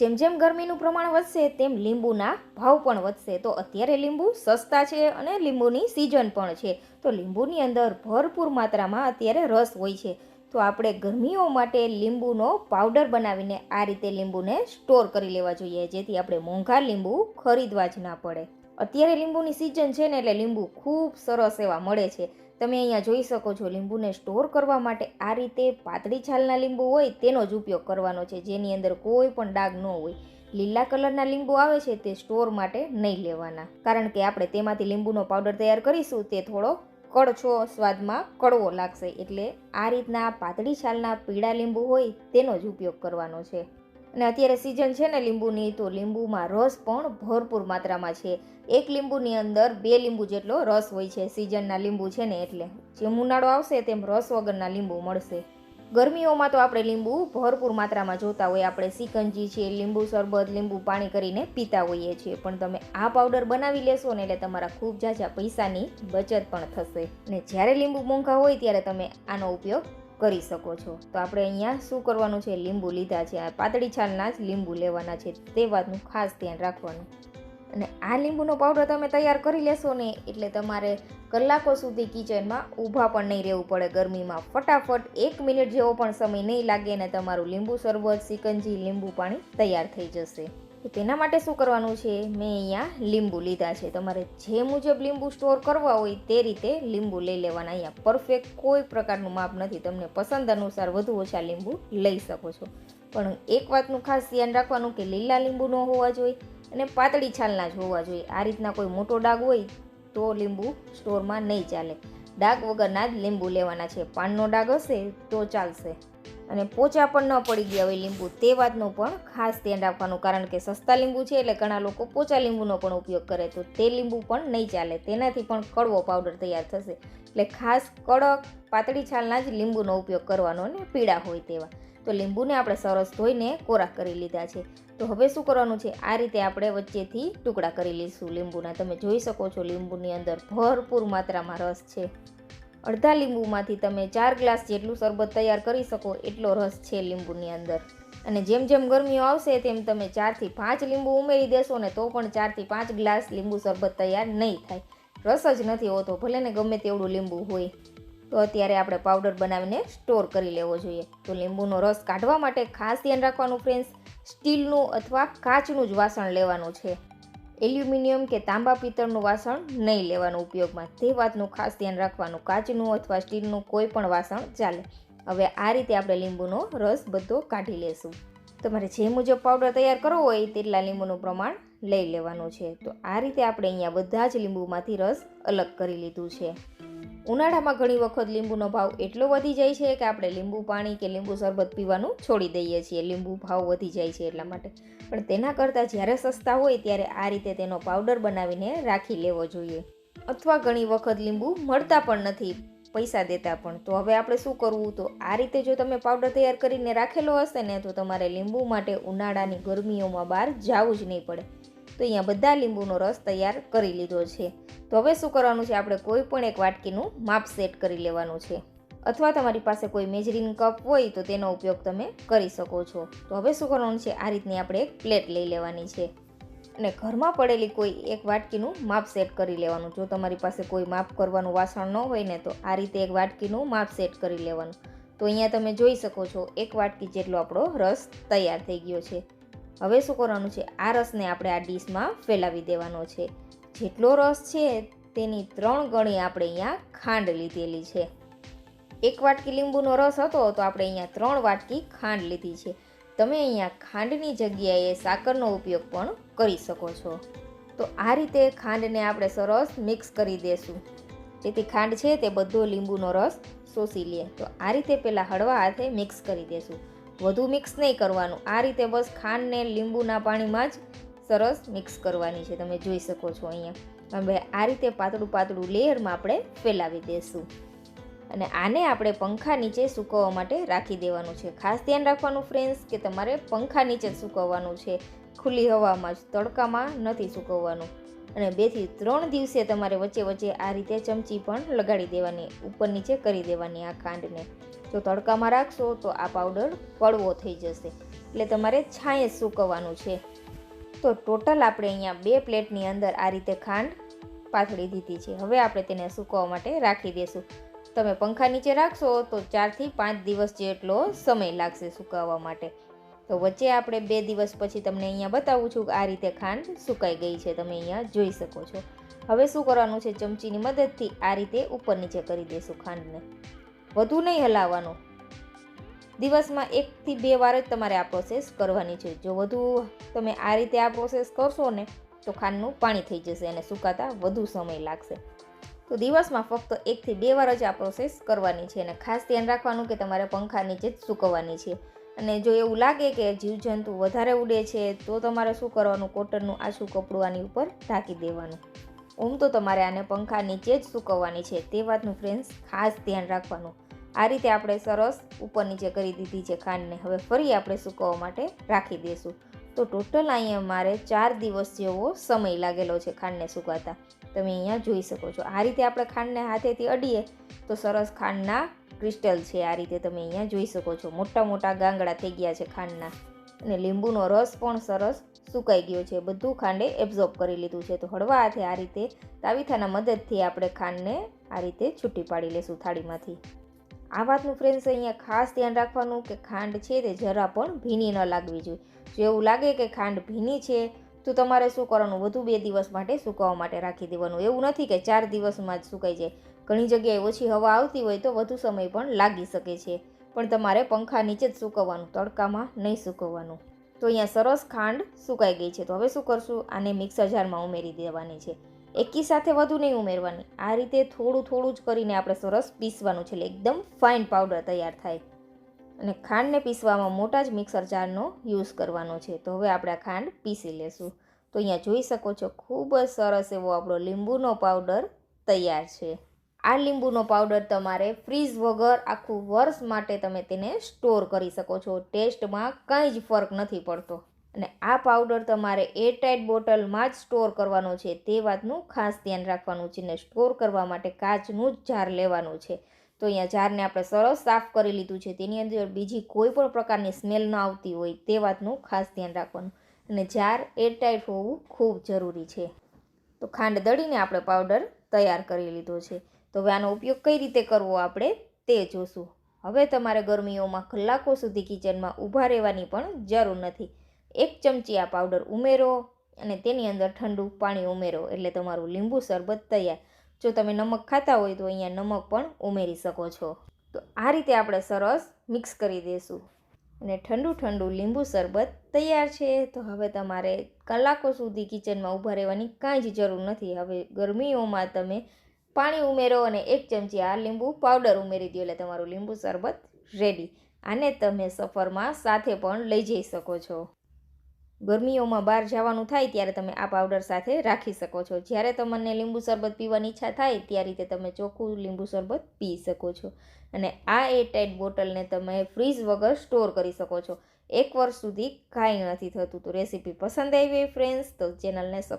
જેમ જેમ ગરમીનું પ્રમાણ વધશે, તેમ લીંબુના ભાવ પણ વધશે. તો અત્યારે લીંબુ સસ્તા છે અને લીંબુની સિઝન પણ છે. તો લીંબુની અંદર ભરપૂર માત્રામાં અત્યારે રસ હોય છે. તો આપણે ગરમીઓ માટે લીંબુનો પાવડર બનાવીને આ રીતે લીંબુને સ્ટોર કરી લેવા જોઈએ, જેથી આપણે મોંઘા લીંબુ ખરીદવા જ ના પડે. અત્યારે લીંબુની સિઝન છે ને એટલે લીંબુ ખૂબ સરસ એવા મળે છે. તમે અહીંયા જોઈ શકો છો લીંબુને સ્ટોર કરવા માટે આ રીતે પાતળી છાલના લીંબુ હોય તેનો જ ઉપયોગ કરવાનો છે, જેની અંદર કોઈ પણ ડાઘ ન હોય. લીલા કલરના લીંબુ આવે છે તે સ્ટોર માટે નહીં લેવાના. કારણ કે આપણે તેમાંથી લીંબુનો પાવડર તૈયાર કરીશું તે થોડો કડછો સ્વાદમાં કડવો લાગશે. એટલે આ રીતના પાતળી છાલના પીળા લીંબુ હોય તેનો જ ઉપયોગ કરવાનો છે. અને અત્યારે સિઝન છે ને લીંબુની, તો લીંબુમાં રસ પણ ભરપૂર માત્રામાં છે. એક લીંબુની અંદર બે લીંબુ જેટલો રસ હોય છે. સિઝનના લીંબુ છે ને એટલે. જેમ ઉનાળો આવશે, તેમ રસ વગરના લીંબુ મળશે. ગરમીઓમાં તો આપણે લીંબુ ભરપૂર માત્રામાં જોતા હોઈએ આપણે સિકંજી છે, લીંબુ શરબત, લીંબુ પાણી કરીને પીતા હોઈએ છીએ. પણ તમે આ પાવડર બનાવી લેશો ને એટલે તમારા ખૂબ ઝાઝા પૈસાની બચત પણ થશે. અને જ્યારે લીંબુ મોંઘા હોય, ત્યારે તમે આનો ઉપયોગ કરી શકો છો. તો આપણે અહીંયા શું કરવાનું છે? લીંબુ લીધા છે. આ પાતળી છાલના જ લીંબુ લેવાના છે. તે વાતનું ખાસ ધ્યાન રાખવાનું. અને આ લીંબુનો પાવડર તમે તૈયાર કરી લેશો ને, એટલે તમારે કલાકો સુધી કિચનમાં ઊભા પણ નહીં રહેવું પડે. ગરમીમાં ફટાફટ એક મિનિટ જેવો પણ સમય નહીં લાગે ને તમારું લીંબુ શરબત સિકંજી લીંબુ પાણી તૈયાર થઈ જશે. તો તેના માટે શું કરવાનું છે? મેં અહીંયા લીંબુ લીધા છે. તમારે જે મુજબ લીંબુ સ્ટોર કરવા હોય તે રીતે લીંબુ લઈ લેવાના. અહીંયા પરફેક્ટ કોઈ પ્રકારનું માપ નથી. તમને પસંદ અનુસાર વધુ ઓછા લીંબુ લઈ શકો છો. પણ એક વાતનું ખાસ ધ્યાન રાખવાનું કે લીલા લીંબુ ન હોવા જોઈએ અને પાતળી છાલના જ હોવા જોઈએ. આ રીતના કોઈ મોટો ડાઘ હોય તો લીંબુ સ્ટોરમાં નહીં ચાલે. ડાઘ વગરના જ લીંબુ લેવાના છે. પાનનો ડાઘ હશે તો ચાલશે. અને પોચા પણ ન પડી ગયા હોય લીંબુ, તે વાતનું પણ ખાસ ધ્યાન રાખવાનું. કારણ કે સસ્તા લીંબુ છે એટલે ઘણા લોકો પોચા લીંબુનો પણ ઉપયોગ કરે તો તે લીંબુ પણ નહીં ચાલે. તેનાથી પણ કડવો પાવડર તૈયાર થશે. એટલે ખાસ કડક, પાતળી છાલના જ લીંબુનો ઉપયોગ કરવાનો અને પીળા હોય તેવા. તો લીંબુને આપણે સરસ ધોઈને કોરા કરી લીધા છે. તો હવે શું કરવાનું છે? આ રીતે આપણે વચ્ચેથી ટુકડા કરી લઈશું લીંબુના. તમે જોઈ શકો છો લીંબુની અંદર ભરપૂર માત્રામાં રસ છે. અડધા લીંબુમાંથી તમે ચાર ગ્લાસ જેટલું શરબત તૈયાર કરી શકો એટલો રસ છે લીંબુની અંદર. અને જેમ જેમ ગરમીઓ આવશે તેમ તમે ચારથી પાંચ લીંબુ ઉમેરી દેશો ને તો પણ ચારથી પાંચ ગ્લાસ લીંબુ શરબત તૈયાર નહીં થાય. રસ જ નથી હોતો, ભલે ને ગમે તેવડું લીંબુ હોય. તો અત્યારે આપણે પાવડર બનાવીને સ્ટોર કરી લેવો જોઈએ. તો લીંબુનો રસ કાઢવા માટે ખાસ ધ્યાન રાખવાનું ફ્રેન્ડ્સ સ્ટીલનું અથવા કાચનું જ વાસણ લેવાનું છે. એલ્યુમિનિયમ કે તાંબા પિત્તળનું વાસણ નહીં લેવાનું ઉપયોગમાં. તે વાતનું ખાસ ધ્યાન રાખવાનું. કાચનું અથવા સ્ટીલનું કોઈ પણ વાસણ ચાલે. હવે આ રીતે આપણે લીંબુનો રસ બધો કાઢી લેશું. તમારે જે મુજબ પાવડર તૈયાર કરવો હોય તેટલા લીંબુનું પ્રમાણ લઈ લેવાનું છે. તો આ રીતે આપણે અહીંયા બધા જ લીંબુમાંથી રસ અલગ કરી લીધું છે. ઉનાળામાં ઘણી વખત લીંબુનો ભાવ એટલો વધી જાય છે કે આપણે લીંબુ પાણી કે લીંબુ શરબત પીવાનું છોડી દઈએ છીએ. લીંબુ ભાવ વધી જાય છે એટલા માટે. પણ તેના કરતાં જ્યારે સસ્તા હોય ત્યારે આ રીતે તેનો પાવડર બનાવીને રાખી લેવો જોઈએ. અથવા ઘણી વખત લીંબુ મળતા પણ નથી, પૈસા દેતા પણ. તો હવે આપણે શું કરવું? તો આ રીતે જો તમે પાવડર તૈયાર કરીને રાખેલો હશે ને, તો તમારે લીંબુ માટે ઉનાળાની ગરમીઓમાં બહાર જવું જ નહીં પડે. તો અહીંયા બધા લીંબુનો રસ તૈયાર કરી લીધો છે. તો હવે શું કરવાનું છે? આપણે કોઈ પણ એક વાટકીનું માપ સેટ કરી લેવાનું છે. અથવા તમારી પાસે કોઈ મેજરિંગ કપ હોય તો તેનો ઉપયોગ તમે કરી શકો છો. તો હવે શું કરવાનું છે? આ રીતની આપણે એક પ્લેટ લઈ લેવાની છે. અને ઘરમાં પડેલી કોઈ એક વાટકીનું માપ સેટ કરી લેવાનું. જો તમારી પાસે કોઈ માપ કરવાનું વાસણ ન હોય ને તો આ રીતે એક વાટકીનું માપ સેટ કરી લેવાનું. તો અહીંયા તમે જોઈ શકો છો, એક વાટકી જેટલો આપણો રસ તૈયાર થઈ ગયો છે. હવે શું કરવાનું છે? આ રસને આપણે આ ડીશમાં ફેલાવી દેવાનો છે. જેટલો રસ છે તેની ત્રણ ગણી આપણે અહીંયા ખાંડ લીધેલી છે. એક વાટકી લીંબુનો રસ હતો તો આપણે અહીંયા ત્રણ વાટકી ખાંડ લીધી છે. તમે અહીંયા ખાંડની જગ્યાએ સાકરનો ઉપયોગ પણ કરી શકો છો. તો આ રીતે ખાંડને આપણે સરસ મિક્સ કરી દેશું. જેથી ખાંડ છે તે બધો લીંબુનો રસ શોષી લે. તો આ રીતે પહેલાં હળવા હાથે મિક્સ કરી દેશું. વધુ મિક્સ નહીં કરવાનું. આ રીતે બસ ખાંડને લીંબુના પાણીમાં જ સરસ મિક્સ કરવાની છે. તમે જોઈ શકો છો અહીંયા. હવે આ રીતે પાતળું પાતળું લેયરમાં આપણે ફેલાવી દઈશું અને આને આપણે પંખા નીચે સૂકવવા માટે રાખી દેવાનું છે. ખાસ ધ્યાન રાખવાનું ફ્રેન્ડ્સ કે તમારે પંખા નીચે સૂકવવાનું છે. ખુલ્લી હવામાં જ, તડકામાં નથી સૂકવવાનું. અને બેથી ત્રણ દિવસે તમારે વચ્ચે વચ્ચે આ રીતે ચમચી પણ લગાડી દેવાની, ઉપર નીચે કરી દેવાની આ ખાંડને. જો તડકામાં રાખશો તો આ પાવડર કડવો થઈ જશે. એટલે તમારે છાંયે સૂકવવાનું છે. તો ટોટલ આપણે અહીંયા બે પ્લેટની અંદર આ રીતે ખાંડ પાથળી દીધી છે. હવે આપણે તેને સૂકવવા માટે રાખી દઈશું તમે પંખા નીચે રાખશો તો ચારથી પાંચ દિવસ જેટલો સમય લાગશે સુકાવવા માટે. તો વચ્ચે આપણે બે દિવસ પછી તમને અહીંયા બતાવું છું કે આ રીતે ખાંડ સુકાઈ ગઈ છે. તમે અહીંયા જોઈ શકો છો. હવે શું કરવાનું છે? ચમચીની મદદથી આ રીતે ઉપર નીચે કરી દઈશું ખાંડને. વધુ નહીં હલાવવાનું. દિવસમાં એકથી બે વાર જ તમારે આ પ્રોસેસ કરવાની છે. જો વધુ તમે આ રીતે આ પ્રોસેસ કરશો ને, તો ખાંડનું પાણી થઈ જશે અને સુકાતા વધુ સમય લાગશે. તો દિવસમાં ફક્ત એકથી બે વાર જ આ પ્રોસેસ કરવાની છે અને ખાસ ધ્યાન રાખવાનું કે તમારે પંખા નીચે જ સૂકવવાની છે. અને જો એવું લાગે કે જીવજંતુ વધારે ઉડે છે, તો તમારે શું કરવાનું? કોટનનું આછું કપડું આની ઉપર ઢાંકી દેવાનું. ઓમ તો તમારે આને પંખા નીચે જ સૂકવવાની છે, તે વાતનું ફ્રેન્ડ્સ ખાસ ધ્યાન રાખવાનું. આ રીતે આપણે સરસ ઉપર નીચે કરી દીધી છે ખાંડને. હવે ફરી આપણે સૂકવવા માટે રાખી દઈશું. તો ટોટલ અહીંયા મારે ચાર દિવસ જેવો સમય લાગેલો છે ખાંડને સુકાતા તમે અહીંયા જોઈ શકો છો. આ રીતે આપણે ખાંડને હાથેથી અડીએ તો સરસ ખાંડના ક્રિસ્ટલ છે. આ રીતે તમે અહીંયા જોઈ શકો છો. મોટા મોટા ગાંગડા થઈ ગયા છે ખાંડના. અને લીંબુનો રસ પણ સરસ સુકાઈ ગયો છે. બધું ખાંડે એબ્ઝોર્બ કરી લીધું છે. તો હળવા હાથે આ રીતે તાવીથાના મદદથી આપણે ખાંડને આ રીતે છૂટી પાડી લેશું થાળીમાંથી. આ વાતનું ફ્રેન્ડ્સ અહીંયા ખાસ ધ્યાન રાખવાનું કે ખાંડ છે તે જરા પણ ભીની ન લાગવી જોઈએ. જો એવું લાગે કે ખાંડ ભીની છે, તો તમારે શું કરવાનું? વધુ બે દિવસ માટે સુકાવા માટે રાખી દેવાનું. એવું નથી કે ચાર દિવસમાં જ સુકાઈ જાય. ઘણી જગ્યાએ ઓછી હવા આવતી હોય તો વધુ સમય પણ લાગી શકે છે. પણ તમારે પંખા નીચે જ સૂકવવાનું, તડકામાં નહીં સૂકવવાનું. તો અહીંયા સરસ ખાંડ સુકાઈ ગઈ છે. તો હવે શું કરશું? આને મિક્સર જારમાં ઉમેરી દેવાની છે. એકી સાથે વધુ નહીં ઉમેરવાની. આ રીતે થોડું થોડું જ કરીને આપણે સરસ પીસવાનું છે. એટલે એકદમ ફાઇન પાવડર તૈયાર થાય. અને ખાંડને પીસવામાં મોટા જ મિક્સર જારનો યુઝ કરવાનો છે. તો હવે આપણે આ ખાંડ પીસી લેશું. તો અહીંયા જોઈ શકો છો, ખૂબ જ સરસ એવો આપણો લીંબુનો પાવડર તૈયાર છે. આ લીંબુનો પાવડર તમારે ફ્રીઝ વગર આખું વર્ષ માટે તમે તેને સ્ટોર કરી શકો છો. ટેસ્ટમાં કંઈ જ ફરક નથી પડતો. અને આ પાવડર તમારે એરટાઇટ બોટલમાં જ સ્ટોર કરવાનો છે. તે વાતનું ખાસ ધ્યાન રાખવાનું છે ને સ્ટોર કરવા માટે કાચનું જ જાર લેવાનું છે. તો અહીંયા જારને આપણે સરસ સાફ કરી લીધું છે. તેની અંદર બીજી કોઈ પણ પ્રકારની સ્મેલ ન આવતી હોય તે વાતનું ખાસ ધ્યાન રાખવાનું. અને જાર એરટાઇટ હોવું ખૂબ જરૂરી છે. તો ખાંડ દળીને આપણે પાવડર તૈયાર કરી લીધો છે. તો હવે આનો ઉપયોગ કઈ રીતે કરવો આપણે તે જોશું. હવે તમારે ગરમીઓમાં કલાકો સુધી કિચનમાં ઊભા રહેવાની પણ જરૂર નથી. એક ચમચી આ પાવડર ઉમેરો અને તેની અંદર ઠંડુ પાણી ઉમેરો એટલે તમારું લીંબુ શરબત તૈયાર. જો તમે નમક ખાતા હોય તો અહીંયા નમક પણ ઉમેરી શકો છો. તો આ રીતે આપણે સરસ મિક્સ કરી દઈશું અને ઠંડુ ઠંડુ લીંબુ શરબત તૈયાર છે. તો હવે તમારે કલાકો સુધી કિચનમાં ઊભા રહેવાની કાંઈ જ જરૂર નથી. હવે ગરમીઓમાં તમે પાણી ઉમેરો અને એક ચમચી આ લીંબુ પાવડર ઉમેરી દો એટલે તમારું લીંબુ શરબત રેડી આને તમે સફરમાં સાથે પણ લઈ જઈ શકો છો. ગરમીઓમાં બહાર જવાનું થાય ત્યારે તમે આ પાવડર સાથે રાખી શકો છો. જ્યારે તમને લીંબુ શરબત પીવાની ઈચ્છા થાય ત્યારે રીતે તમે ચોખ્ખું લીંબુ શરબત પી શકો છો. અને આ એરટાઇટ બોટલને તમે ફ્રીઝ વગર સ્ટોર કરી શકો છો. એક વર્ષ સુધી કાંઈ નથી થતું. તો રેસીપી પસંદ આવી ફ્રેન્ડ્સ તો ચેનલને સબસ્ક્રાઈબ